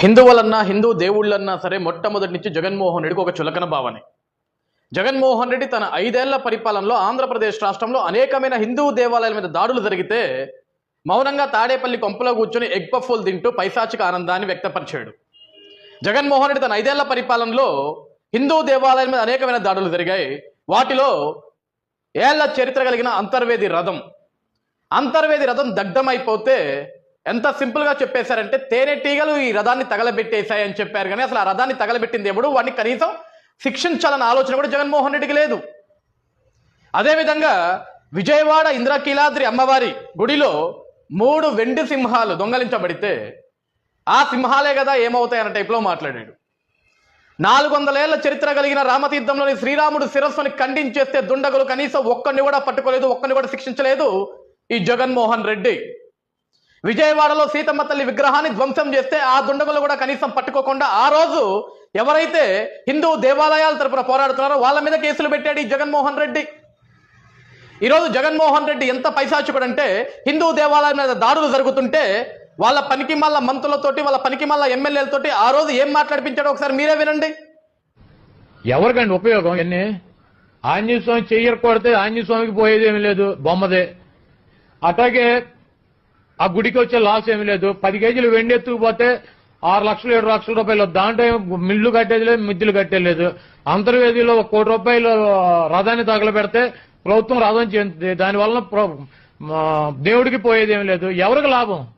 హిందువులన్నా హిందూ దేవుళ్ళన్నా సరే మొట్టమొదటి నుంచి జగన్మోహన్ రెడ్డికి ఒక చులకన భావనే. జగన్మోహన్ రెడ్డి తన ఐదేళ్ళ పరిపాలనలో ఆంధ్రప్రదేశ్ రాష్ట్రంలో అనేకమైన హిందూ దేవాలయాల మీద దాడులు జరిగితే మౌనంగా తాడేపల్లి కొంపలో కూర్చొని ఎగ్ పఫ్ఫులు తింటూ పైశాచిక ఆనందాన్ని వ్యక్తపరిచాడు. జగన్మోహన్ రెడ్డి తన ఐదేళ్ళ పరిపాలనలో హిందూ దేవాలయాల మీద అనేకమైన దాడులు జరిగాయి. వాటిలో ఏళ్ళ చరిత్ర కలిగిన అంతర్వేది రథం. అంతర్వేది రథం దగ్ధమైపోతే ఎంత సింపుల్గా చెప్పేశారంటే తేనెటీగలు ఈ రథాన్ని తగలబెట్టేశాయని చెప్పారు కానీ అసలు ఆ రథాన్ని తగలబెట్టింది ఎప్పుడు వాడిని కనీసం శిక్షించాలన్న ఆలోచన కూడా జగన్మోహన్ రెడ్డికి లేదు. అదేవిధంగా విజయవాడ ఇంద్రకీలాద్రి అమ్మవారి గుడిలో మూడు వెండి సింహాలు దొంగలించబడితే ఆ సింహాలే కదా ఏమవుతాయన్న టైప్లో మాట్లాడాడు. నాలుగు వందలేళ్ళ చరిత్ర కలిగిన రామతీర్థంలోని శ్రీరాముడు శిరస్సుని ఖండించేస్తే దుండగులు కనీసం ఒక్కరిని కూడా పట్టుకోలేదు ఒక్కరిని కూడా శిక్షించలేదు ఈ జగన్మోహన్ రెడ్డి. విజయవాడలో సీతమ్మ తల్లి విగ్రహాన్ని ధ్వంసం చేస్తే ఆ దుండగులు కూడా కనీసం పట్టుకోకుండా ఆ రోజు ఎవరైతే హిందూ దేవాలయాల తరపున పోరాడుతున్నారో వాళ్ళ మీద కేసులు పెట్టాడు ఈ జగన్మోహన్ రెడ్డి. ఈరోజు జగన్మోహన్ రెడ్డి ఎంత పైశాచుకుడు హిందూ దేవాలయం మీద దాడులు జరుగుతుంటే వాళ్ళ పనికి మళ్ళ మంత్రులతోటి వాళ్ళ పనికి మళ్ళ ఎమ్మెల్యేలతోటి ఆ రోజు ఏం మాట్లాడిపించాడో ఒకసారి మీరే వినండి. ఎవరికండి ఉపయోగం ఎన్ని? ఆంజనేయ స్వామి చెయ్యర కొడితే ఆంజనేయ స్వామికి పోయేది లేదు బొమ్మదే. అట్లాగే ఆ గుడికి వచ్చే లాస్ ఏమి లేదు. పది కేజీలు వెండి ఎత్తుకుపోతే ఆరు లక్షలు ఏడు లక్షల రూపాయలు. దాంట్లో మిల్లు కట్టేది లేదు మిద్దులు కట్టేది లేదు. అంతర్వేదిలో ఒక కోటి రూపాయలు రథాన్ని తగలబెడితే ప్రభుత్వం రథం చెందుతుంది. దానివల్ల ప్ర- దేవుడికి పోయేది లేదు. ఎవరికి లాభం?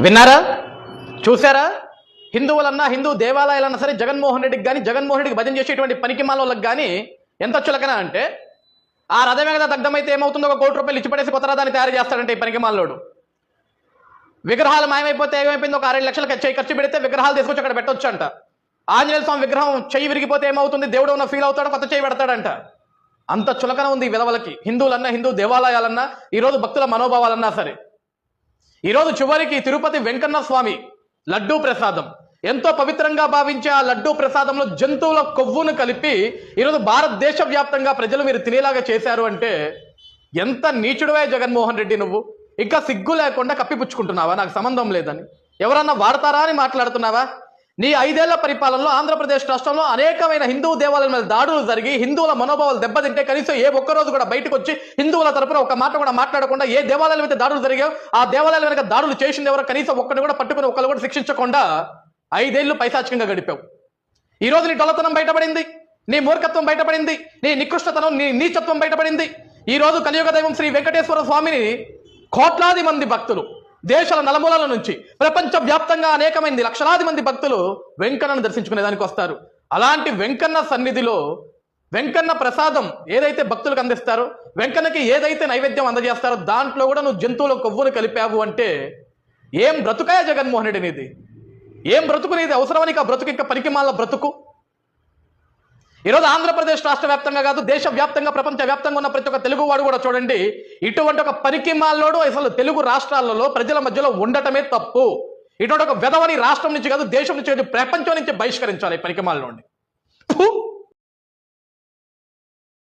విన్నారా? చూసారా హిందువులన్నా హిందూ దేవాలయాలన్నా సరే జగన్మోహన్ రెడ్డికి కానీ జగన్మోహన్ రెడ్డికి భజన చేసేటువంటి పనికి వాళ్ళకి కానీ ఎంత చులకన అంటే ఆ రథం మీద దగ్ధమైతే ఏమవుతుందో? ఒక కోటి రూపాయలు ఇచ్చిపడేసి కొత్త రథాన్ని తయారు చేస్తాడంటే ఈ పనికి మాలోడు. విగ్రహాలు మాయమైపోతే ఏమైపోయింది? ఒక అరవై లక్షలు చేయి ఖర్చు పెడితే విగ్రహాలు తీసుకొచ్చి అక్కడ పెట్టొచ్చు అంట ఆంజనేయ స్వామి విగ్రహం చెయ్యి విరిగిపోతే ఏమవుతుంది? దేవుడు ఉన్న ఫీల్ అవుతాడో? కొత్త చేయి పెడతాడంట. అంత చులకన ఉంది విధవలకి హిందువులన్నా హిందూ దేవాలయాలన్నా ఈరోజు భక్తుల మనోభావాలన్నా సరే. ఈరోజు చివరికి తిరుపతి వెంకన్న స్వామి లడ్డూ ప్రసాదం. ఎంతో పవిత్రంగా భావించే ఆ లడ్డూ ప్రసాదంలో జంతువుల కొవ్వును కలిపి ఈరోజు భారతదేశ వ్యాప్తంగా ప్రజలు మీరు తినేలాగా చేశారు అంటే ఎంత నీచుడువే జగన్మోహన్ రెడ్డి నువ్వు? ఇంకా సిగ్గు లేకుండా కప్పిపుచ్చుకుంటున్నావా? నాకు సంబంధం లేదని. ఎవరన్నా వాడతారా అని మాట్లాడుతున్నావా? నీ ఐదేళ్ళ పరిపాలనలో ఆంధ్రప్రదేశ్ రాష్ట్రంలో అనేకమైన హిందూ దేవాలయాల మీద దాడులు జరిగి హిందువుల మనోభావాలు దెబ్బతింటే కనీసం ఏ ఒక్క రోజు కూడా బయటకు వచ్చి హిందువుల తరపున ఒక మాట కూడా మాట్లాడకుండా ఏ దేవాలయాల మీద దాడులు జరిగాయో ఆ దేవాలయాల మీద దాడులు చేసింది ఎవరో కనీసం ఒక్కడిని కూడా పట్టుకుని ఒక్కరు కూడా శిక్షించకుండా ఐదేళ్ళు పైశాచికంగా గడిపావు. ఈ రోజు నీ డొలతనం బయటపడింది నీ మూర్ఖత్వం బయటపడింది నీ నికృష్టతనం నీ నీచత్వం బయటపడింది. ఈ రోజు కలియుగ దైవం శ్రీ వెంకటేశ్వర స్వామిని కోట్లాది మంది భక్తులు దేశాల నలుమూలల నుంచి ప్రపంచ వ్యాప్తంగా అనేకమైంది లక్షలాది మంది భక్తులు వెంకన్నను దర్శించుకునేదానికి వస్తారు. అలాంటి వెంకన్న సన్నిధిలో వెంకన్న ప్రసాదం ఏదైతే భక్తులకు అందిస్తారో వెంకన్నకి ఏదైతే నైవేద్యం అందజేస్తారో దాంట్లో కూడా నువ్వు జంతువుల కొవ్వును కలిపావు అంటే ఏం బ్రతుకాయ జగన్మోహన్ రెడ్డి నీది? ఏం బ్రతుకు నీది? అవసరమని ఆ బ్రతుకు? ఇంకా పనికిమాల బ్రతుకు? ఈరోజు ఆంధ్రప్రదేశ్ రాష్ట్ర వ్యాప్తంగా కాదు దేశ వ్యాప్తంగా ప్రపంచ వ్యాప్తంగా ఉన్న ప్రతి ఒక్క తెలుగు వాడు కూడా చూడండి ఇటువంటి ఒక పరికిమాల్లోడు అసలు తెలుగు రాష్ట్రాలలో ప్రజల మధ్యలో ఉండటమే తప్పు. ఇటువంటి ఒక వెధవని రాష్ట్రం నుంచి కాదు దేశం నుంచి కాదు ప్రపంచం నుంచి బహిష్కరించాలి పరికిమాల నుండి